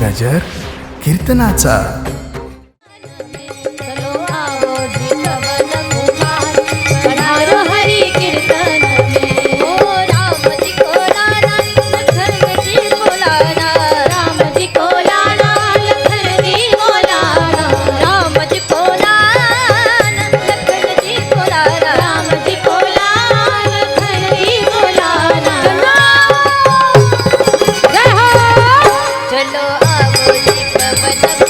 गजर कीर्तनाचा. ಪ್ರಬಲ